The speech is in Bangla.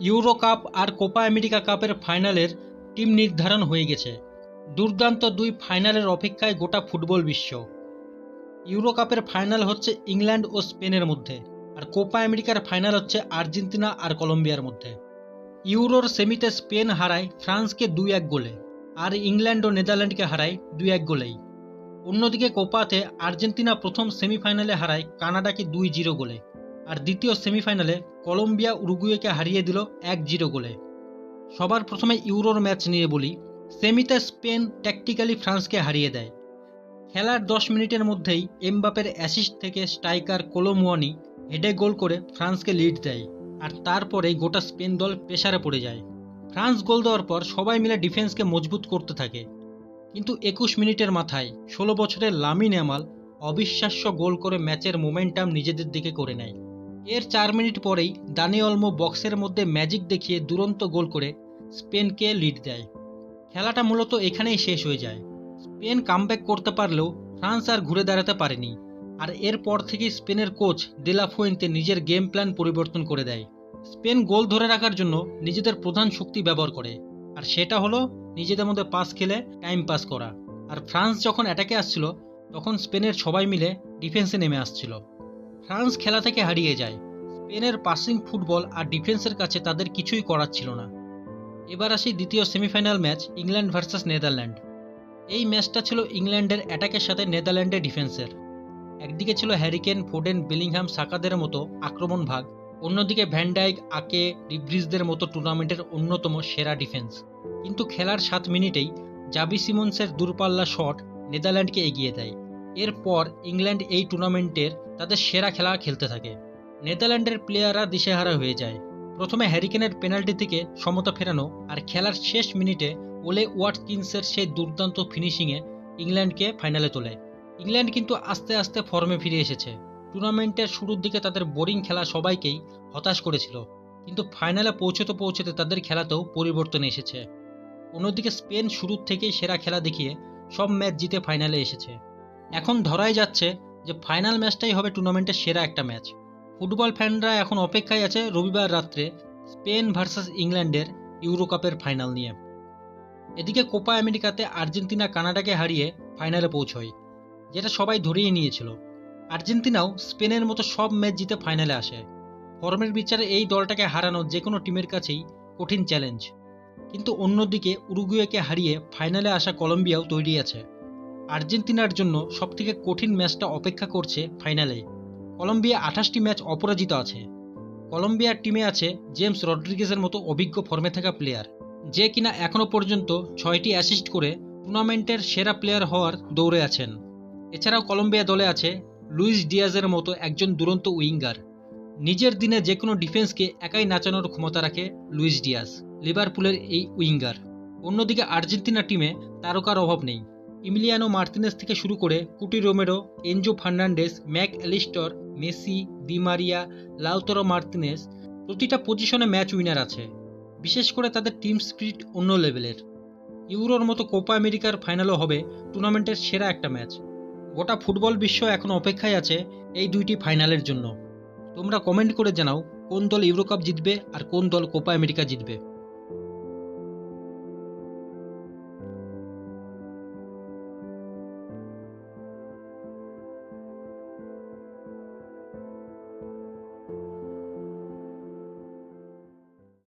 ইউরো কাপ আর কোপা আমেরিকা কাপের ফাইনালের টিম নির্ধারণ হয়ে গেছে। দুর্দান্ত দুই ফাইনালের অপেক্ষায় গোটা ফুটবল বিশ্ব। ইউরো কাপের ফাইনাল হচ্ছে ইংল্যান্ড ও স্পেনের মধ্যে আর কোপা আমেরিকার ফাইনাল হচ্ছে আর্জেন্টিনা আর কলম্বিয়ার মধ্যে। ইউরোর সেমিতে স্পেন হারায় ফ্রান্সকে দুই এক গোলে আর ইংল্যান্ড ও নেদারল্যান্ডকে হারায় দুই এক গোলেই। অন্যদিকে কোপাতে আর্জেন্টিনা প্রথম সেমিফাইনালে হারায় কানাডাকে দুই জিরো গোলে। আর দ্বিতীয় সেমিফাইনালে কলম্বিয়া উরুগুয়েকে হারিয়ে দিল এক জিরো গোলে। সবার প্রথমে ইউরোর ম্যাচ নিয়ে বলি, সেমিতে স্পেন ট্যাকটিক্যালি ফ্রান্সকে হারিয়ে দেয়। খেলার দশ মিনিটের মধ্যেই এমবাপের অ্যাসিস্ট থেকে স্ট্রাইকার কোলোমুয়ানি হেডে গোল করে ফ্রান্সকে লিড দেয় আর তারপরেই গোটা স্পেন দল প্রেসারে পড়ে যায়। ফ্রান্স গোল দেওয়ার পর সবাই মিলে ডিফেন্সকে মজবুত করতে থাকে। কিন্তু একুশ মিনিটের মাথায় ষোলো বছরের লামিন ইয়ামাল অবিশ্বাস্য গোল করে ম্যাচের মোমেন্টাম নিজেদের দিকে করে নেয়। এর চার মিনিট পরেই দানি অলমো বক্সের মধ্যে ম্যাজিক দেখিয়ে দুরন্ত গোল করে স্পেনকে লিড দেয়। খেলাটা মূলত এখানেই শেষ হয়ে যায়। স্পেন কামব্যাক করতে পারলেও ফ্রান্স আর ঘুরে দাঁড়াতে পারেনি। আর এরপর থেকে স্পেনের কোচ দেলাফুয়েন্তে নিজের গেম প্ল্যান পরিবর্তন করে দেয়। স্পেন গোল ধরে রাখার জন্য নিজেদের প্রধান শক্তি ব্যবহার করে। আর সেটা হলো নিজেদের মধ্যে পাস খেলে টাইম পাস করা। আর ফ্রান্স যখন অ্যাটাকে আসছিল, তখন স্পেনের সবাই মিলে ডিফেন্সে নেমে আসছিল। ফ্রান্স খেলা থেকে হারিয়ে যায়। স্পেনের পাসিং ফুটবল আর ডিফেন্সের কাছে তাদের কিছুই করার ছিল না। এবার আসি দ্বিতীয় semifinal match, England versus Netherland. এই ম্যাচটা ছিল ইংল্যান্ডের অ্যাটাকের সাথে নেদারল্যান্ডের ডিফেন্সের। একদিকে ছিল হ্যারিকেন ফোডেন বেলিংহাম, সাকাদের মতো আক্রমণ ভাগ। অন্যদিকে ভ্যান্ডাইক আকে রিব্রিজদের মতো টুর্নামেন্টের অন্যতম সেরা ডিফেন্স। কিন্তু খেলার সাত মিনিটেই জাবি সিমন্সের দূরপাল্লা শট নেদারল্যান্ডকে এগিয়ে দেয়। এরপর ইংল্যান্ড এই টুর্নামেন্টের তাদের সেরা খেলা খেলতে থাকে। নেদারল্যান্ডের প্লেয়াররা দিশেহারা হয়ে যায়। প্রথমে হ্যারিকেনের পেনাল্টি থেকে সমতা ফেরানো আর খেলার শেষ মিনিটে ওলে ওয়াটকিন্সের সেই দুর্দান্ত ফিনিশিংয়ে ইংল্যান্ডকে ফাইনালে তোলে। ইংল্যান্ড কিন্তু আস্তে আস্তে ফর্মে ফিরে এসেছে। টুর্নামেন্টের শুরুর দিকে তাদের বোরিং খেলা সবাইকেই হতাশ করেছিল। কিন্তু ফাইনালে পৌঁছতে পৌঁছতে তাদের খেলাতেও পরিবর্তন এসেছে। অন্যদিকে স্পেন শুরুর থেকেই সেরা খেলা দেখিয়ে সব ম্যাচ জিতে ফাইনালে এসেছে। এখন ধরাই যাচ্ছে যে ফাইনাল ম্যাচটাই হবে টুর্নামেন্টের সেরা একটা ম্যাচ। ফুটবল ফ্যানরা এখন অপেক্ষায় আছে রবিবার রাত্রে স্পেন ভার্সাস ইংল্যান্ডের ইউরো কাপের ফাইনাল নিয়ে। এদিকে কোপা আমেরিকাতে আর্জেন্টিনা কানাডাকে হারিয়ে ফাইনালে পৌঁছয়, যেটা সবাই ধরিয়ে নিয়েছিল। আর্জেন্টিনাও স্পেনের মতো সব ম্যাচ জিতে ফাইনালে আসে। ফর্মের বিচারে এই দলটাকে হারানো যে কোনো টিমের কাছেই কঠিন চ্যালেঞ্জ। কিন্তু অন্যদিকে উরুগুয়েকে হারিয়ে ফাইনালে আসা কলম্বিয়াও তৈরি আছে। আর্জেন্টিনার জন্য সবথেকে কঠিন ম্যাচটা অপেক্ষা করছে ফাইনালে। কলম্বিয়া আঠাশটি ম্যাচ অপরাজিত আছে। কলম্বিয়ার টিমে আছে জেমস রড্রিগেজের মতো অভিজ্ঞ ফর্মে থাকা প্লেয়ার, যে কিনা এখনও পর্যন্ত ছয়টি অ্যাসিস্ট করে টুর্নামেন্টের সেরা প্লেয়ার হওয়ার দৌড়ে আছেন। এছাড়াও কলম্বিয়া দলে আছে লুইস ডিয়াজের মতো একজন দুরন্ত উইঙ্গার। নিজের দিনে যে কোনো ডিফেন্সকে একাই নাচানোর ক্ষমতা রাখে লুইস ডিয়াজ, লিভারপুলের এই উইঙ্গার। অন্যদিকে আর্জেন্টিনা টিমে তারকার অভাব নেই। ইমিলিয়ানো মার্তিনেস থেকে শুরু করে Cuti Romero, Enzo Fernandez, Mac Allister, Messi Di Maria Lautaro Martinez প্রতিটা পজিশনে ম্যাচ উইনার আছে। বিশেষ করে তাদের টিম স্পিরিট অন্য লেভেলের। ইউরোর মতো কোপা আমেরিকার ফাইনালও হবে টুর্নামেন্টের সেরা একটা ম্যাচ। গোটা ফুটবল বিশ্ব এখন অপেক্ষায় আছে এই দুইটি ফাইনালের জন্য। তোমরা কমেন্ট করে জানাও কোন দল ইউরো কাপ জিতবে আর কোন দল কোপা আমেরিকা জিতবে।